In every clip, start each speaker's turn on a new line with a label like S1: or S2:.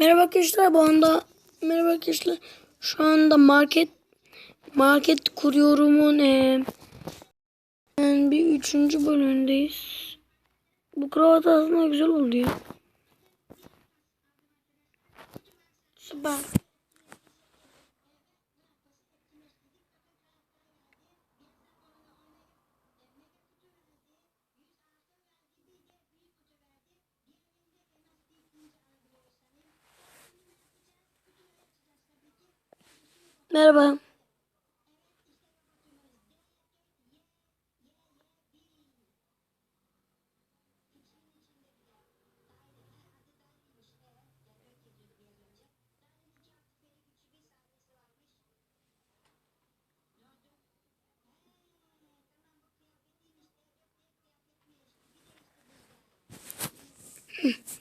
S1: Merhaba arkadaşlar bu anda merhaba arkadaşlar şu anda market market kuruyorumun e, yani bir üçüncü bölümündeyiz. Bu kravat aslında güzel oldu ya. Süper. Merhaba.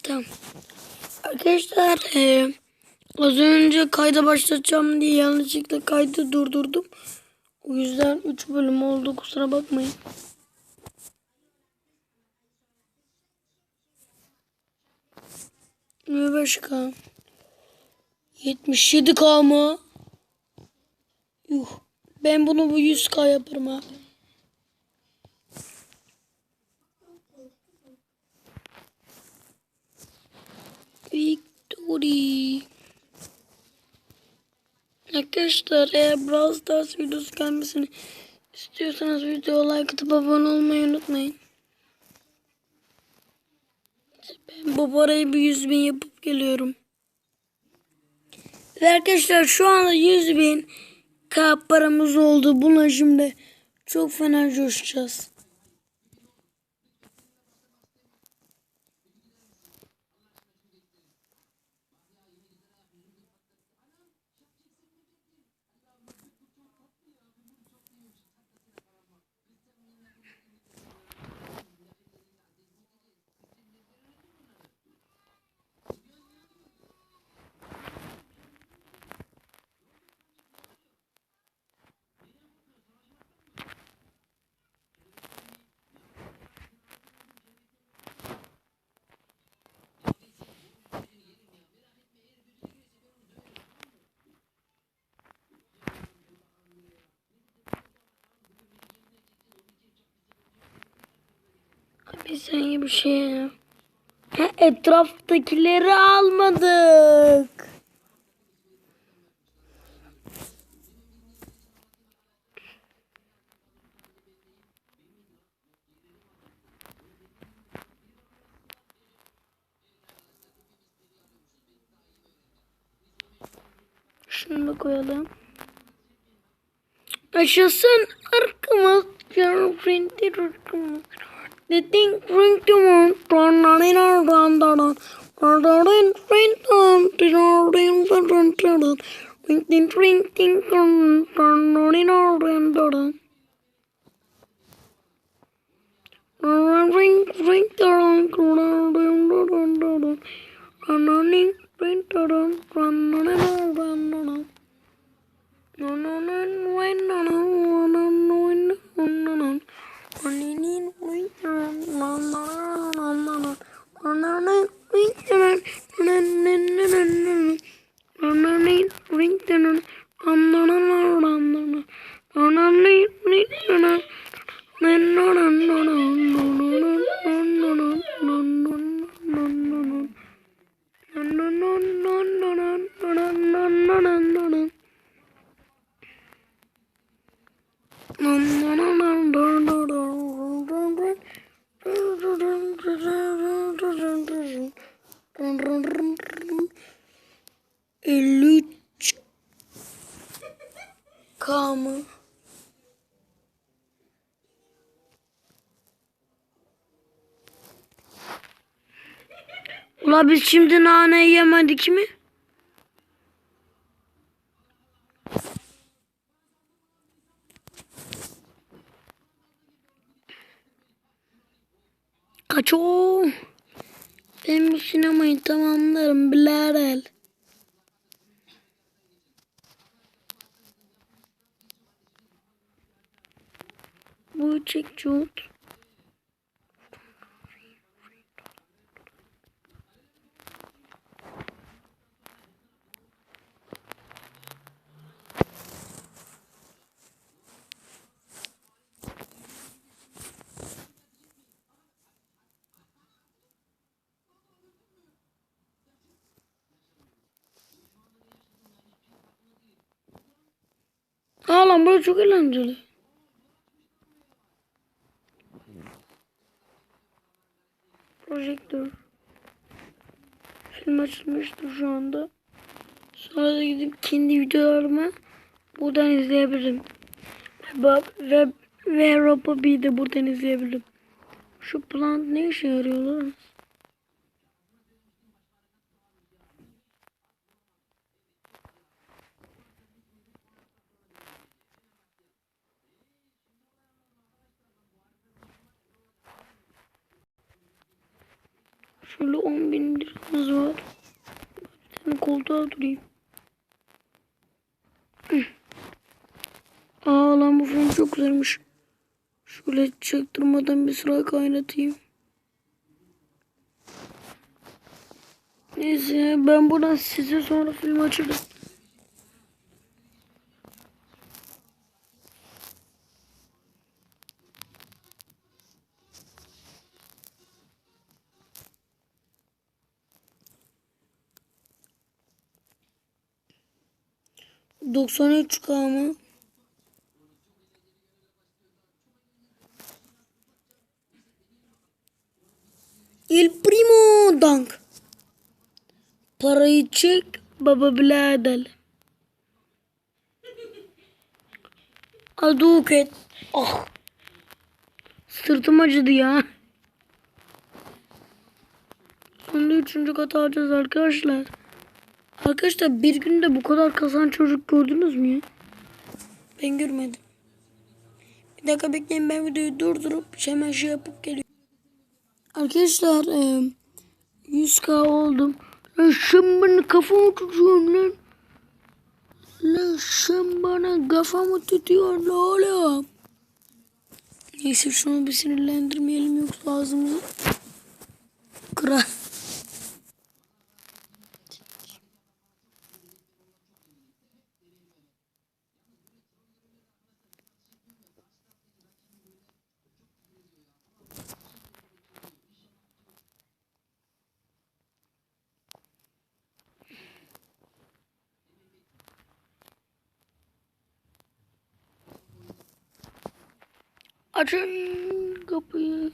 S1: Tamam. Arkadaşlar eee Az önce kayda başlatacağım diye yanlışlıkla kaydı durdurdum. O yüzden 3 bölüm oldu kusura bakmayın. Ne başka? 77k mı? Yuh. Ben bunu bu 100k yaparım abi. Victory. Arkadaşlar eğer Brawl Stars videosu gelmesini istiyorsanız videoya like atıp abone olmayı unutmayın. Ben bu parayı bir 100 bin yapıp geliyorum. Ve arkadaşlar şu anda 100 bin K paramız oldu. Buna şimdi çok fena coşacağız. Bir saniye bir şey. Ha, etraftakileri almadık. Şunu da koyalım. Aşasın arkamız. Canım printer arkamız. The thing ring to moon, run running around the road. Ring ting ring ting run running around the road. Ring ring ring ring ring Ula biz şimdi nane yemedik mi? Kaç o? Ben bu sinemayı tamamlarım birader. Bu çek çut. Aa lan burası çok eğlenceli. Projektör. Film açılmıştır şu anda. Sonra da gidip kendi videolarımı buradan izleyebilirim. Ve, ve, ve Robobi'yi de buradan izleyebilirim. Şu plant ne işe yarıyor lan? Şöyle 10 bin liramız var. Bir tane koltuğa durayım. Aa lan bu film çok güzelmiş. Şöyle çaktırmadan bir sıra kaynatayım. Neyse ben buradan size sonra film açarım. Doksan üç K mı? Il primo dank. Parayı çek baba birader. Aduket. Ah. Sırtım acıdı ya. Sonunda üçüncü kata alacağız arkadaşlar. Arkadaşlar bir günde bu kadar kazan çocuk gördünüz mü ya? Ben görmedim. Bir dakika bekleyin ben videoyu durdurup hemen şey yapıp geliyorum. Arkadaşlar e, 100k oldum. Lan sen bana kafamı tutuyorsun lan. Lan sen bana kafamı tutuyorsun ne oğlum? Neyse şunu bir sinirlendirmeyelim yoksa ağzımızı kırar. Açın kapıyı.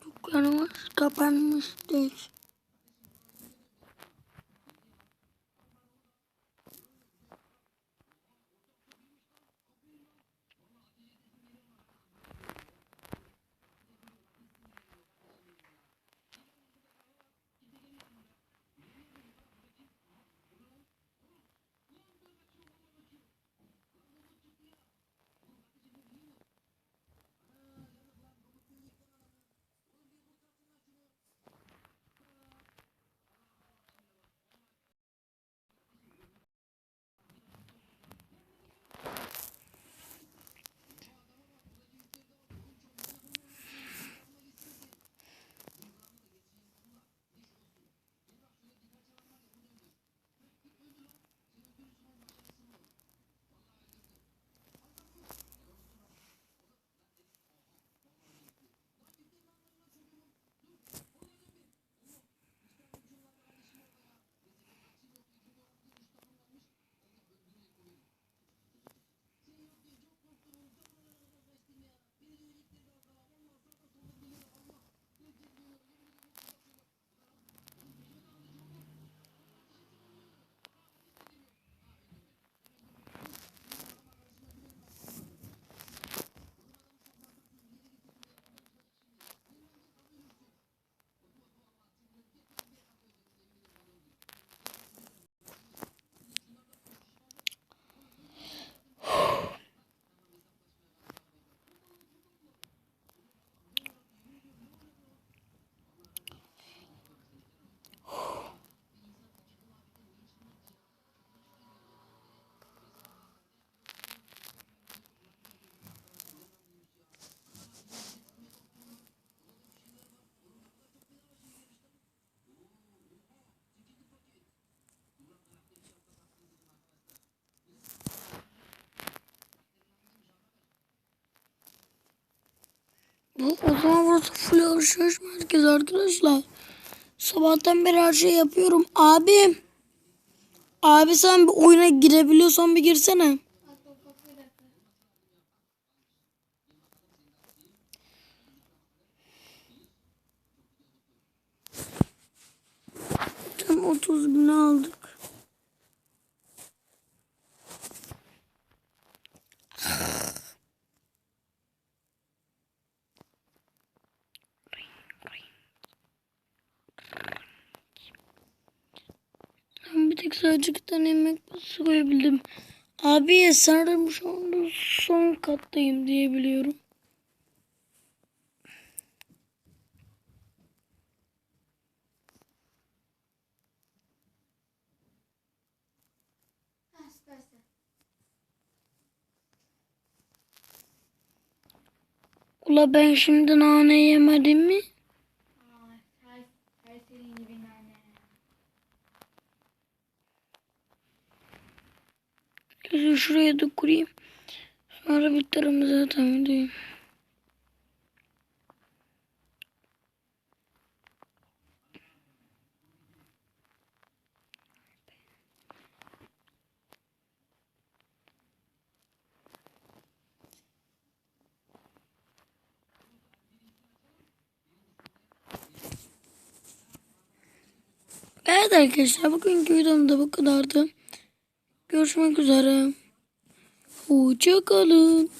S1: Dükkanımız kapanmıştır. O zaman burası full alışveriş merkezi arkadaşlar. Sabahtan beri her şeyi yapıyorum. Abi. Abi sen bir oyuna girebiliyorsan bir girsene. Tam 30 bin aldık. Ben bir tek sadece yemek koyabildim. Abi sanırım şu anda son kattayım diye biliyorum. Ula ben şimdi nane yemedim mi?
S2: Aa, her, her senin gibi nane.
S1: Neyse şuraya da kurayım. Sonra biterim zaten videoyu. Evet arkadaşlar bugünkü videom da bu kadardı. Görüşmek üzere. Hoşçakalın.